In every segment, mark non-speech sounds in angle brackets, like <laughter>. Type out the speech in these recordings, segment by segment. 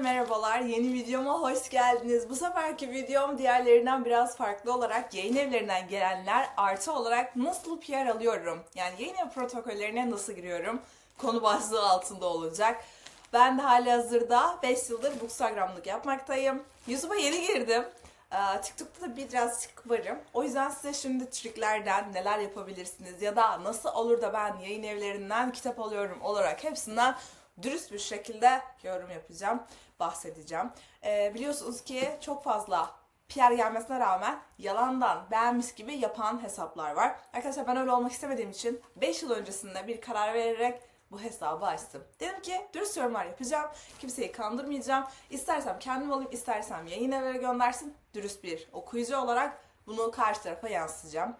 merhabalar. Yeni videoma hoş geldiniz. Bu seferki videom diğerlerinden biraz farklı olarak yayın evlerinden gelenler artı olarak nasıl PR alıyorum? Yani yayın ev protokollerine nasıl giriyorum? Konu başlığı altında olacak. Ben de hali hazırda 5 yıldır Bookstagram'lık yapmaktayım. YouTube'a yeni girdim. Ee, TikTok'ta da birazcık varım. O yüzden size şimdi triklerden neler yapabilirsiniz ya da nasıl olur da ben yayın evlerinden kitap alıyorum olarak hepsinden dürüst bir şekilde yorum yapacağım, bahsedeceğim. Ee, biliyorsunuz ki çok fazla PR gelmesine rağmen yalandan beğenmiş gibi yapan hesaplar var. Arkadaşlar ben öyle olmak istemediğim için 5 yıl öncesinde bir karar vererek bu hesabı açtım. Dedim ki dürüst yorumlar yapacağım. Kimseyi kandırmayacağım. İstersem kendim alayım, istersem yayın evlere göndersin. Dürüst bir okuyucu olarak bunu karşı tarafa yansıtacağım.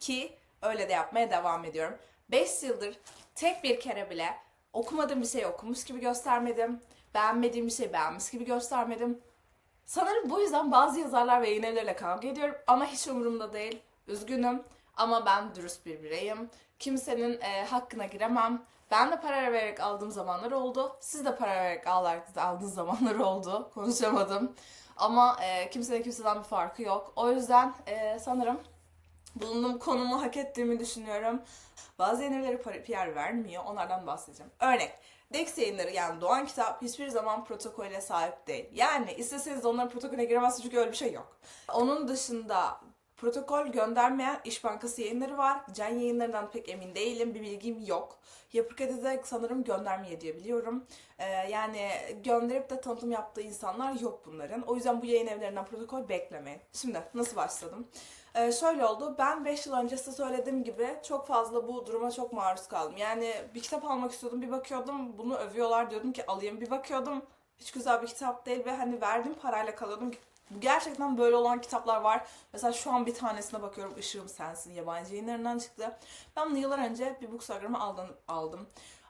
Ki öyle de yapmaya devam ediyorum. 5 yıldır tek bir kere bile okumadığım bir şey okumuş gibi göstermedim. Beğenmediğim bir şey beğenmiş gibi göstermedim. Sanırım bu yüzden bazı yazarlar ve yayın kavga ediyorum ama hiç umurumda değil. Üzgünüm ama ben dürüst bir bireyim. Kimsenin e, hakkına giremem. Ben de para vererek aldığım zamanlar oldu. Siz de para vererek aldığınız aldığınız zamanlar oldu. Konuşamadım. Ama e, kimsenin kimseden bir farkı yok. O yüzden e, sanırım bulunduğum konumu hak ettiğimi düşünüyorum. Bazı yayınları PR vermiyor. Onlardan bahsedeceğim. Örnek. Dex yayınları yani Doğan Kitap hiçbir zaman protokole sahip değil. Yani isteseniz de onların protokolüne giremezsiniz çünkü öyle bir şey yok. Onun dışında protokol göndermeyen İş Bankası yayınları var. Can yayınlarından pek emin değilim. Bir bilgim yok. Yapı Kredi'de sanırım göndermiyor diye biliyorum. Ee, yani gönderip de tanıtım yaptığı insanlar yok bunların. O yüzden bu yayın evlerinden protokol beklemeyin. Şimdi nasıl başladım? Ee, şöyle oldu. Ben 5 yıl önce size söylediğim gibi çok fazla bu duruma çok maruz kaldım. Yani bir kitap almak istiyordum. Bir bakıyordum bunu övüyorlar diyordum ki alayım. Bir bakıyordum hiç güzel bir kitap değil ve hani verdiğim parayla kalıyordum. Gerçekten böyle olan kitaplar var. Mesela şu an bir tanesine bakıyorum. Işığım Sensin yabancı yayınlarından çıktı. Ben bunu yıllar önce bir Bookstagram'a aldım. aldım.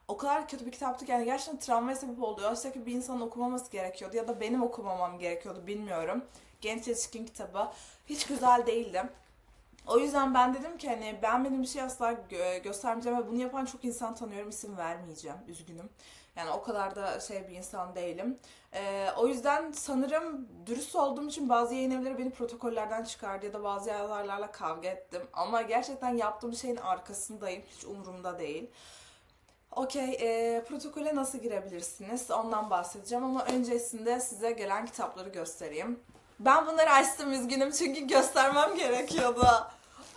O kadar kötü bir kitaptı ki yani gerçekten travmaya sebep oldu. Oysa ki bir insanın okumaması gerekiyordu ya da benim okumamam gerekiyordu bilmiyorum. Genç yetişkin kitabı. Hiç güzel değildi. O yüzden ben dedim ki hani ben benim bir şey asla gö- göstermeyeceğim ve bunu yapan çok insan tanıyorum isim vermeyeceğim üzgünüm. Yani o kadar da şey bir insan değilim. Ee, o yüzden sanırım dürüst olduğum için bazı yayın evleri beni protokollerden çıkardı ya da bazı yazarlarla kavga ettim. Ama gerçekten yaptığım şeyin arkasındayım. Hiç umurumda değil. Okey, e, protokole nasıl girebilirsiniz? Ondan bahsedeceğim ama öncesinde size gelen kitapları göstereyim. Ben bunları açtım üzgünüm çünkü göstermem gerekiyordu.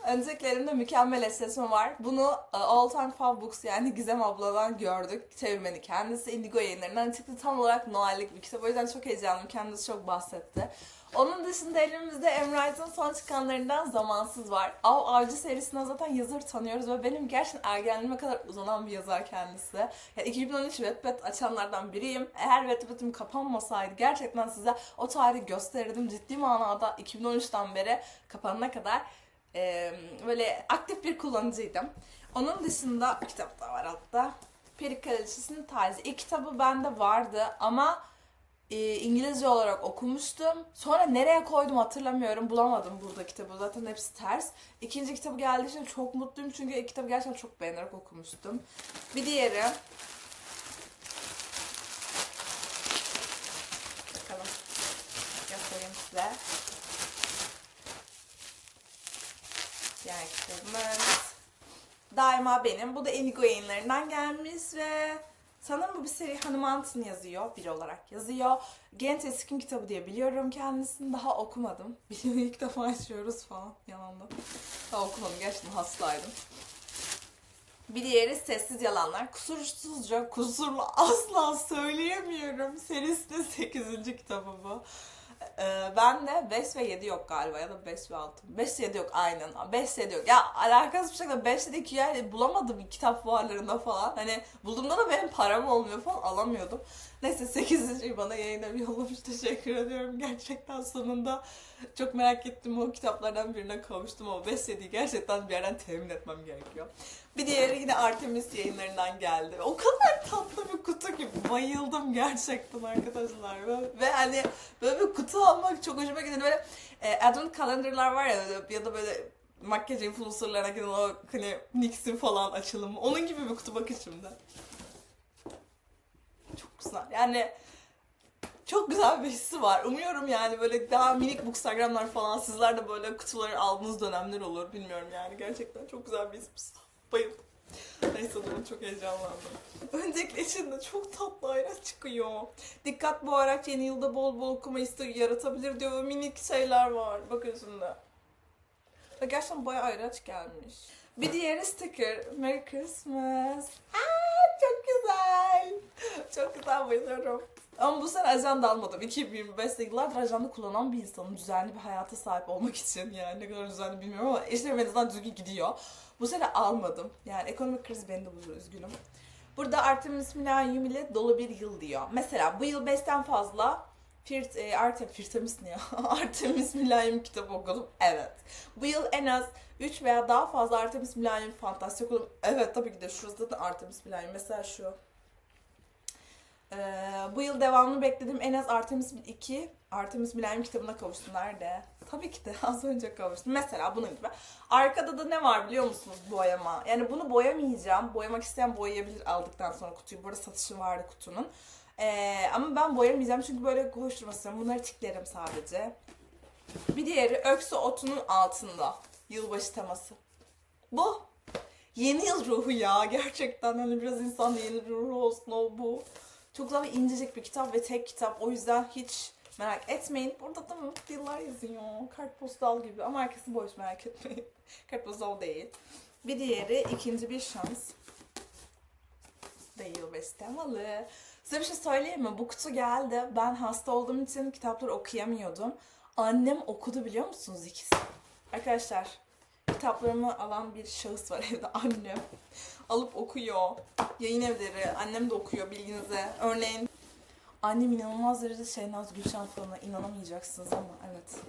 Öncelikle mükemmel eşleşme var. Bunu e, All Time Fav Books yani Gizem abladan gördük. Çevirmeni kendisi Indigo yayınlarından çıktı. Tam olarak Noel'lik bir kitap. O yüzden çok heyecanlıyım. Kendisi çok bahsetti. Onun dışında elimizde Emright'ın son çıkanlarından Zamansız var. Av Avcı serisinden zaten yazarı tanıyoruz ve benim gerçekten ergenliğime kadar uzanan bir yazar kendisi. Yani 2013 Wattpad açanlardan biriyim. Eğer Wattpad'im kapanmasaydı gerçekten size o tarihi gösterirdim. Ciddi manada 2013'ten beri kapanana kadar e, böyle aktif bir kullanıcıydım. Onun dışında kitap da var hatta. Peri Kraliçesi'nin tarzı. İlk kitabı bende vardı ama e, İngilizce olarak okumuştum. Sonra nereye koydum hatırlamıyorum. Bulamadım burada kitabı. Zaten hepsi ters. İkinci kitabı geldiği için çok mutluyum. Çünkü ilk kitabı gerçekten çok beğenerek okumuştum. Bir diğeri. Bakalım. Göstereyim size. Diğer kitabımız. Daima benim. Bu da Enigo yayınlarından gelmiş ve sanırım bu bir seri Hanımant'ın yazıyor. Biri olarak yazıyor. Genç Eskin kitabı diye biliyorum kendisini. Daha okumadım. <laughs> Birini ilk defa açıyoruz falan. Yalandan. Daha okumadım. Gerçekten hastaydım. Bir diğeri Sessiz Yalanlar. Kusursuzca, kusurlu asla söyleyemiyorum. Serisinin 8. kitabı bu. Ee, ben de 5 ve 7 yok galiba ya da 5 ve 6. 5 7 yok aynen. 5 7 yok. Ya alakasız bir şekilde 5 7 2 yer bulamadım kitap fuarlarında falan. Hani bulduğumda da benim param olmuyor falan alamıyordum. Neyse 8. bana yayına yollamış. Teşekkür ediyorum. Gerçekten sonunda çok merak ettim o kitaplardan birine kavuştum 5 7'yi gerçekten bir yerden temin etmem gerekiyor. Bir diğeri yine Artemis yayınlarından geldi. O kadar tatlı bir kutu ki bayıldım gerçekten arkadaşlar. Ve, hani böyle bir kutu almak çok hoşuma gidiyor. Böyle e, advent calendar'lar var ya ya da böyle makyaj influencerlarına giden o hani NYX'in falan açılımı. Onun gibi bir kutu bakın şimdi. Çok güzel. Yani çok güzel bir hissi var. Umuyorum yani böyle daha minik bookstagramlar falan sizler de böyle kutuları aldığınız dönemler olur. Bilmiyorum yani gerçekten çok güzel bir his. Bayıldım. Neyse durun çok heyecanlandım. Öncelikle içinde çok tatlı ayraç çıkıyor. Dikkat bu araç yeni yılda bol bol okuma isteği yaratabilir diyor ve minik şeyler var. Bakın şimdi. Gerçekten bayağı ayraç gelmiş. Bir diğeri sticker. Merry Christmas. Güzel. <laughs> Çok güzel bayılıyorum. Ama bu sene ajanda almadım. 2025'te yıllardır ajanda kullanan bir insanım. Düzenli bir hayata sahip olmak için. Yani ne kadar düzenli bilmiyorum ama işlerim en azından düzgün gidiyor. Bu sene almadım. Yani ekonomik kriz beni de bozuyor üzgünüm. Burada Artemis Milenyum ile dolu bir yıl diyor. Mesela bu yıl 5'ten fazla Firt, e, Artem, Firtemis ne ya? <laughs> Artemis Milenyum kitabı okudum. Evet. Bu yıl en az 3 veya daha fazla Artemis Milenyum fantasi okudum. Evet tabii ki de şurası da Artemis Milenyum. Mesela şu. Ee, bu yıl devamını bekledim. En az Artemis 2, Artemis Milenyum kitabına kavuştum. Nerede? Tabii ki de <laughs> az önce kavuştum. Mesela bunun gibi. Arkada da ne var biliyor musunuz boyama? Yani bunu boyamayacağım. Boyamak isteyen boyayabilir aldıktan sonra kutuyu. Burada satışı vardı kutunun. Ee, ama ben boyamayacağım çünkü böyle koşturmak istiyorum. Bunları tiklerim sadece. Bir diğeri öksü otunun altında. Yılbaşı teması. Bu. Yeni yıl ruhu ya. Gerçekten hani biraz insan yeni ruhu olsun o bu. Çok güzel ve incecik bir kitap ve tek kitap. O yüzden hiç merak etmeyin. Burada da mutlu yıllar yazıyor. Kartpostal gibi ama arkası boş merak etmeyin. <laughs> Kartpostal değil. Bir diğeri ikinci bir şans. Değil bestemalı. Size bir şey söyleyeyim mi? Bu kutu geldi. Ben hasta olduğum için kitapları okuyamıyordum. Annem okudu biliyor musunuz ikisi? Arkadaşlar kitaplarımı alan bir şahıs var evde <laughs> annem. Alıp okuyor. Yayın evleri annem de okuyor bilginize. Örneğin annem inanılmaz derecede Şehnaz Gülşen falan inanamayacaksınız ama evet.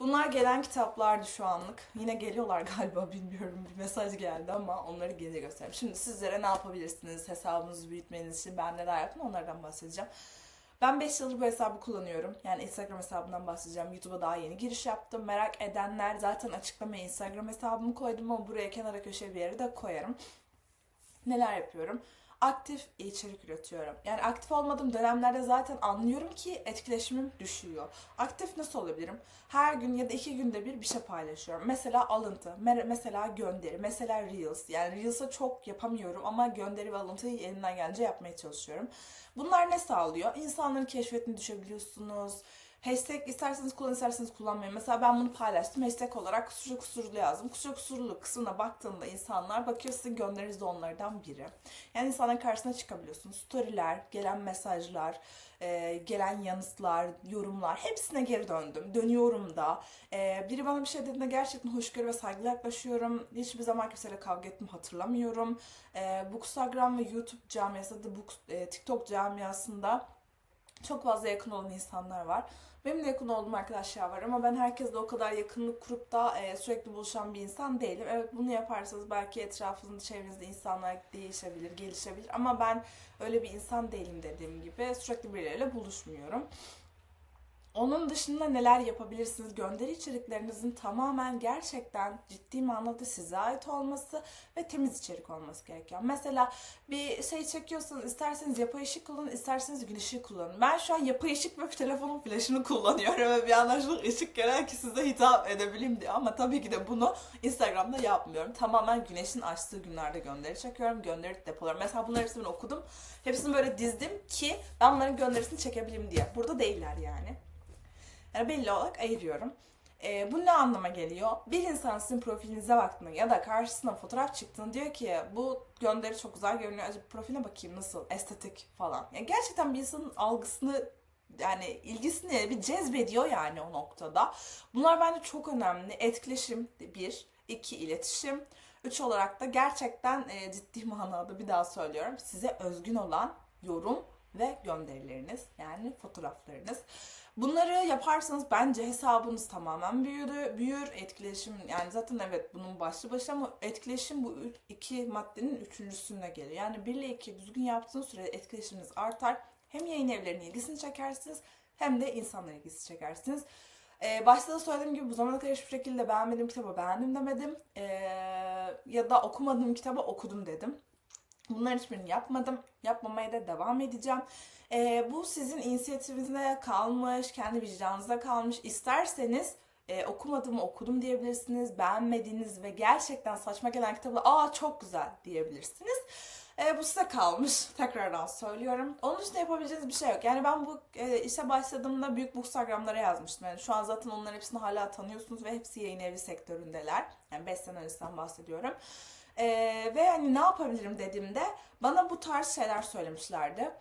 Bunlar gelen kitaplardı şu anlık. Yine geliyorlar <laughs> galiba bilmiyorum. Bir mesaj geldi ama onları gelince göstereyim. Şimdi sizlere ne yapabilirsiniz hesabınızı büyütmeniz için ben neler yaptım onlardan bahsedeceğim. Ben 5 yıldır bu hesabı kullanıyorum. Yani Instagram hesabından bahsedeceğim. YouTube'a daha yeni giriş yaptım. Merak edenler zaten açıklamaya Instagram hesabımı koydum ama buraya kenara köşeye bir yere de koyarım. Neler yapıyorum? Aktif içerik üretiyorum. Yani aktif olmadığım dönemlerde zaten anlıyorum ki etkileşimim düşüyor. Aktif nasıl olabilirim? Her gün ya da iki günde bir bir şey paylaşıyorum. Mesela alıntı, me- mesela gönderi, mesela Reels. Yani Reels'ı çok yapamıyorum ama gönderi ve alıntıyı elimden gelince yapmaya çalışıyorum. Bunlar ne sağlıyor? İnsanların keşfetini düşebiliyorsunuz. Hashtag isterseniz kullanın isterseniz kullanmayın. Mesela ben bunu paylaştım. Hashtag olarak kusurlu kusurlu yazdım. Kusurlu kusurlu kısmına baktığında insanlar bakıyor sizin gönderiniz de onlardan biri. Yani insanların karşısına çıkabiliyorsunuz. Storyler, gelen mesajlar, e, gelen yanıtlar, yorumlar hepsine geri döndüm. Dönüyorum da. E, biri bana bir şey dediğinde gerçekten hoşgörü ve saygıyla yaklaşıyorum. Hiçbir zaman kimseyle kavga ettim hatırlamıyorum. E, Bookstagram ve YouTube camiası da Book, e, TikTok camiasında çok fazla yakın olan insanlar var. Benim de yakın olduğum arkadaşlar var ama ben herkesle o kadar yakınlık kurup da e, sürekli buluşan bir insan değilim. Evet bunu yaparsanız belki etrafınızda, çevrenizde insanlar değişebilir, gelişebilir ama ben öyle bir insan değilim dediğim gibi. Sürekli birileriyle buluşmuyorum. Onun dışında neler yapabilirsiniz? Gönderi içeriklerinizin tamamen gerçekten ciddi manada size ait olması ve temiz içerik olması gerekiyor. Mesela bir şey çekiyorsanız isterseniz yapay ışık kullanın, isterseniz gün ışığı kullanın. Ben şu an yapay ışık ve telefonun flaşını kullanıyorum ve bir yandan ışık gelen ki size hitap edebileyim diye. Ama tabii ki de bunu Instagram'da yapmıyorum. Tamamen güneşin açtığı günlerde gönderi çekiyorum, gönderi depolarım. Mesela bunları hepsini okudum. Hepsini böyle dizdim ki ben bunların gönderisini çekebileyim diye. Burada değiller yani. Yani belli olarak ayırıyorum. Ee, bu ne anlama geliyor? Bir insan sizin profilinize baktığında ya da karşısına fotoğraf çıktığında diyor ki bu gönderi çok güzel görünüyor. Acaba profiline bakayım nasıl estetik falan. Yani gerçekten bir insanın algısını yani ilgisini bir cezbediyor yani o noktada. Bunlar bence çok önemli. Etkileşim bir, iki iletişim. Üç olarak da gerçekten e, ciddi <laughs> manada bir daha söylüyorum. Size özgün olan yorum ve gönderileriniz yani fotoğraflarınız. Bunları yaparsanız bence hesabınız tamamen büyür, büyür. Etkileşim yani zaten evet bunun başlı başına ama etkileşim bu iki maddenin üçüncüsüne geliyor. Yani bir ile iki düzgün yaptığınız sürede etkileşiminiz artar. Hem yayın evlerinin ilgisini çekersiniz hem de insanların ilgisini çekersiniz. Ee, başta da söylediğim gibi bu zamana kadar hiçbir şekilde beğenmediğim kitabı beğendim demedim. Ee, ya da okumadığım kitabı okudum dedim. Bunların hiçbirini yapmadım. Yapmamaya da devam edeceğim. Ee, bu sizin inisiyatifinize kalmış, kendi vicdanınıza kalmış. İsterseniz e, okumadım okudum diyebilirsiniz. Beğenmediğiniz ve gerçekten saçma gelen kitabı aa çok güzel diyebilirsiniz. E, bu size kalmış. <laughs> Tekrardan söylüyorum. Onun dışında yapabileceğiniz bir şey yok. Yani ben bu e, işe başladığımda büyük bookstagramlara yazmıştım. Yani şu an zaten onların hepsini hala tanıyorsunuz ve hepsi yayın evi sektöründeler. Yani 5 sene öncesinden bahsediyorum. E, ve hani ne yapabilirim dediğimde bana bu tarz şeyler söylemişlerdi.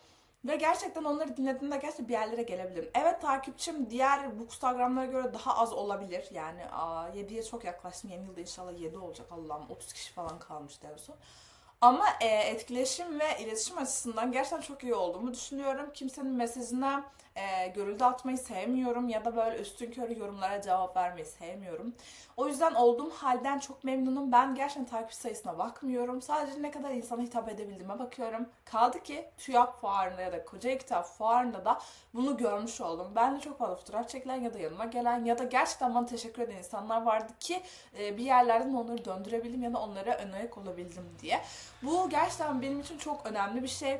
Ve gerçekten onları dinlediğimde gerçekten bir yerlere gelebilirim. Evet takipçim diğer bookstagramlara göre daha az olabilir. Yani aa, 7'ye çok yaklaştım. Yeni yılda inşallah 7 olacak Allah'ım. 30 kişi falan kalmıştı en son. Ama e, etkileşim ve iletişim açısından gerçekten çok iyi olduğumu düşünüyorum. Kimsenin mesajına e, görüldü atmayı sevmiyorum ya da böyle üstün körü yorumlara cevap vermeyi sevmiyorum. O yüzden olduğum halden çok memnunum. Ben gerçekten takip sayısına bakmıyorum. Sadece ne kadar insana hitap edebildiğime bakıyorum. Kaldı ki TÜYAP fuarında ya da Kocaeli Kitap fuarında da bunu görmüş oldum. Ben de çok fazla fotoğraf çekilen ya da yanıma gelen ya da gerçekten bana teşekkür eden insanlar vardı ki e, bir yerlerden onları döndürebildim ya da onlara ön ayak olabildim diye. Bu gerçekten benim için çok önemli bir şey.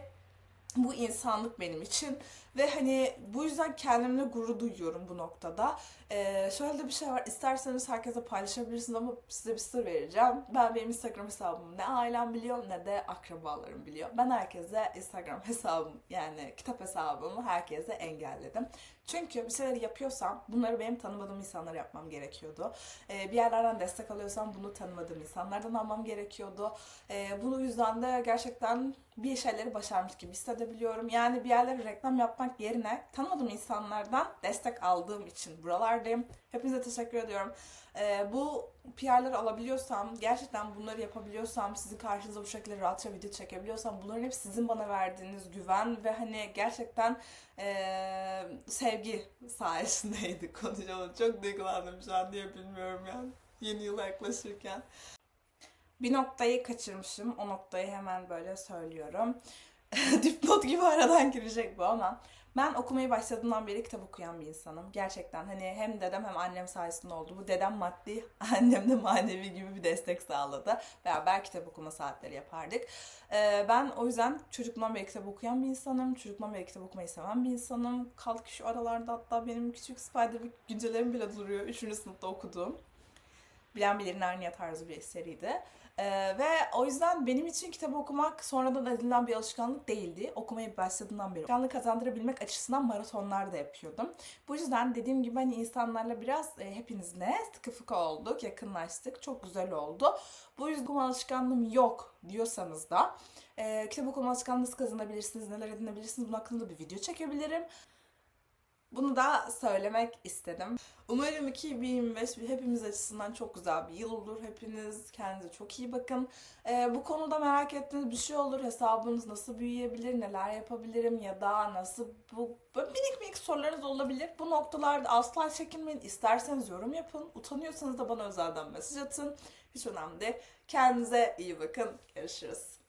Bu insanlık benim için ve hani bu yüzden kendimle gurur duyuyorum bu noktada. Ee, şöyle de bir şey var. İsterseniz herkese paylaşabilirsiniz ama size bir sır vereceğim. Ben benim Instagram hesabımı ne ailem biliyor ne de akrabalarım biliyor. Ben herkese Instagram hesabım yani kitap hesabımı herkese engelledim. Çünkü bir şeyler yapıyorsam bunları benim tanımadığım insanlara yapmam gerekiyordu. Ee, bir yerlerden destek alıyorsam bunu tanımadığım insanlardan almam gerekiyordu. Ee, bu yüzden de gerçekten bir şeyleri başarmış gibi hissedebiliyorum. Yani bir yerlere reklam yapmak yerine tanımadığım insanlardan destek aldığım için buralardayım. Hepinize teşekkür ediyorum. Ee, bu PR'ları alabiliyorsam, gerçekten bunları yapabiliyorsam, sizin karşınıza bu şekilde rahatça video çekebiliyorsam bunların hep sizin bana verdiğiniz güven ve hani gerçekten ee, sevgi sayesindeydi <laughs> konuşalım. Çok duygulandım şu an diye bilmiyorum yani. Yeni yıla yaklaşırken. Bir noktayı kaçırmışım. O noktayı hemen böyle söylüyorum. <laughs> Dipnot gibi aradan girecek bu ama ben okumayı başladığımdan beri kitap okuyan bir insanım. Gerçekten hani hem dedem hem annem sayesinde oldu. Bu dedem maddi, <laughs> annem de manevi gibi bir destek sağladı. Beraber kitap okuma saatleri yapardık. Ee, ben o yüzden çocukluğumdan beri kitap okuyan bir insanım. Çocukluğumdan beri kitap okumayı seven bir insanım. Kaldı ki şu aralarda hatta benim küçük Spider-Man güncelerim bile duruyor. Üçüncü sınıfta okuduğum. Bilen Bilir'in Narnia tarzı bir seriydi. Ee, ve o yüzden benim için kitap okumak sonradan edinilen bir alışkanlık değildi. Okumaya başladığımdan beri. Alışkanlık kazandırabilmek açısından maratonlar da yapıyordum. Bu yüzden dediğim gibi hani insanlarla biraz e, hepinizle sıkı fıkı olduk, yakınlaştık. Çok güzel oldu. Bu yüzden okuma alışkanlığım yok diyorsanız da e, kitap okuma alışkanlığı nasıl kazanabilirsiniz, neler edinebilirsiniz bunun hakkında bir video çekebilirim. Bunu da söylemek istedim. Umarım 2025 hepimiz açısından çok güzel bir yıl olur. Hepiniz kendinize çok iyi bakın. Ee, bu konuda merak ettiğiniz bir şey olur. Hesabınız nasıl büyüyebilir, neler yapabilirim ya da nasıl bu böyle minik minik sorularınız olabilir. Bu noktalarda asla çekinmeyin. İsterseniz yorum yapın. Utanıyorsanız da bana özelden mesaj atın. Hiç önemli değil. Kendinize iyi bakın. Görüşürüz.